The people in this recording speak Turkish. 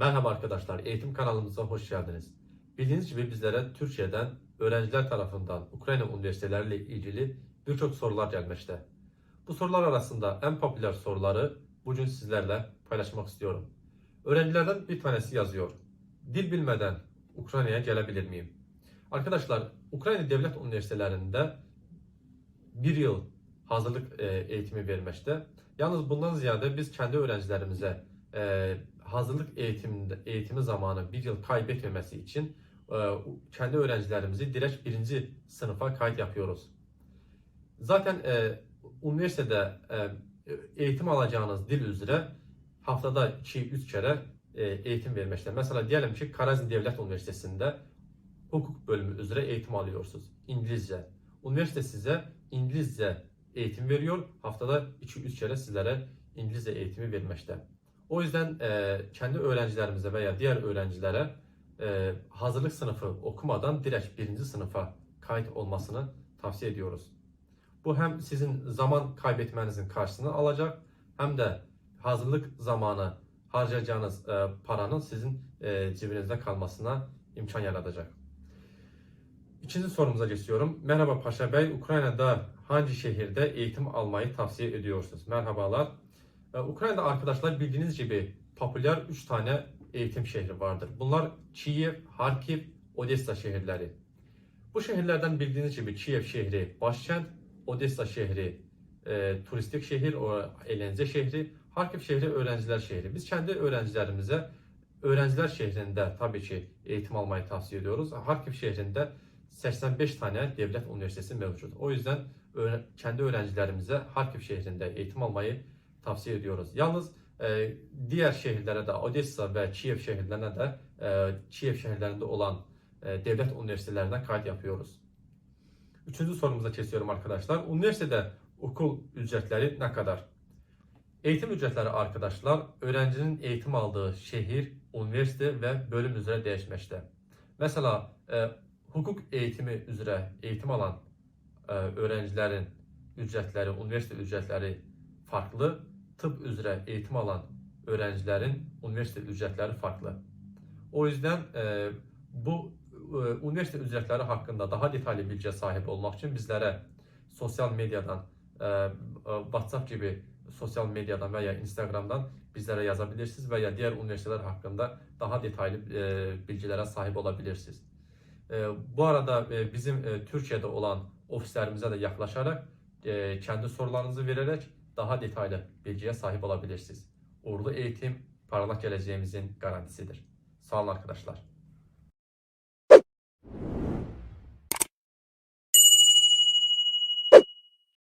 Merhaba arkadaşlar, eğitim kanalımıza hoş geldiniz. Bildiğiniz gibi bizlere Türkiye'den öğrenciler tarafından Ukrayna üniversiteleriyle ilgili birçok sorular gelmekte. Bu sorular arasında en popüler soruları bugün sizlerle paylaşmak istiyorum. Öğrencilerden bir tanesi yazıyor. Dil bilmeden Ukrayna'ya gelebilir miyim? Arkadaşlar, Ukrayna Devlet Üniversitelerinde bir yıl hazırlık e, eğitimi vermekte. Yalnız bundan ziyade biz kendi öğrencilerimize e, hazırlık eğitiminde, eğitimi zamanı bir yıl kaybetmemesi için e, kendi öğrencilerimizi direkt birinci sınıfa kayıt yapıyoruz. Zaten e, üniversitede e, eğitim alacağınız dil üzere haftada 2-3 kere e, eğitim vermekte. Mesela diyelim ki Karazin Devlet Üniversitesi'nde hukuk bölümü üzere eğitim alıyorsunuz. İngilizce. Üniversite size İngilizce eğitim veriyor. Haftada 2-3 kere sizlere İngilizce eğitimi vermekte. O yüzden e, kendi öğrencilerimize veya diğer öğrencilere e, hazırlık sınıfı okumadan direkt birinci sınıfa kayıt olmasını tavsiye ediyoruz. Bu hem sizin zaman kaybetmenizin karşısını alacak hem de hazırlık zamanı harcayacağınız e, paranın sizin e, cebinizde kalmasına imkan yaratacak. İkinci sorumuza geçiyorum. Merhaba Paşa Bey, Ukrayna'da hangi şehirde eğitim almayı tavsiye ediyorsunuz? Merhabalar. Ee, Ukrayna'da arkadaşlar bildiğiniz gibi popüler 3 tane eğitim şehri vardır. Bunlar Kiev, Harkiv, Odessa şehirleri. Bu şehirlerden bildiğiniz gibi Kiev şehri başkent, Odessa şehri e, turistik şehir, o eğlence şehri, Harkiv şehri öğrenciler şehri. Biz kendi öğrencilerimize öğrenciler şehrinde tabii ki eğitim almayı tavsiye ediyoruz. Harkiv şehrinde 85 tane devlet üniversitesi mevcut. O yüzden kendi öğrencilerimize Harkiv şehrinde eğitim almayı tavsiye ediyoruz. Yalnız e, diğer şehirlere de Odessa ve Kiev şehirlerine de e, Kiev şehirlerinde olan e, devlet üniversitelerine kayıt yapıyoruz. Üçüncü sorumuza kesiyorum arkadaşlar. Üniversitede okul ücretleri ne kadar? Eğitim ücretleri arkadaşlar öğrencinin eğitim aldığı şehir, üniversite ve bölüm üzere değişmekte. Mesela e, hukuk eğitimi üzere eğitim alan e, öğrencilerin ücretleri, üniversite ücretleri farklı. Tıp üzere eğitim alan öğrencilerin üniversite ücretleri farklı. O yüzden e, bu e, üniversite ücretleri hakkında daha detaylı bilgiye sahip olmak için bizlere sosyal medyadan, e, e, WhatsApp gibi sosyal medyadan veya Instagram'dan bizlere yazabilirsiniz veya diğer üniversiteler hakkında daha detaylı e, bilgilere sahip olabilirsiniz. E, bu arada e, bizim e, Türkiye'de olan ofislerimize de yaklaşarak e, kendi sorularınızı vererek daha detaylı bilgiye sahip olabilirsiniz. Uğurlu eğitim parlak geleceğimizin garantisidir. Sağ olun arkadaşlar.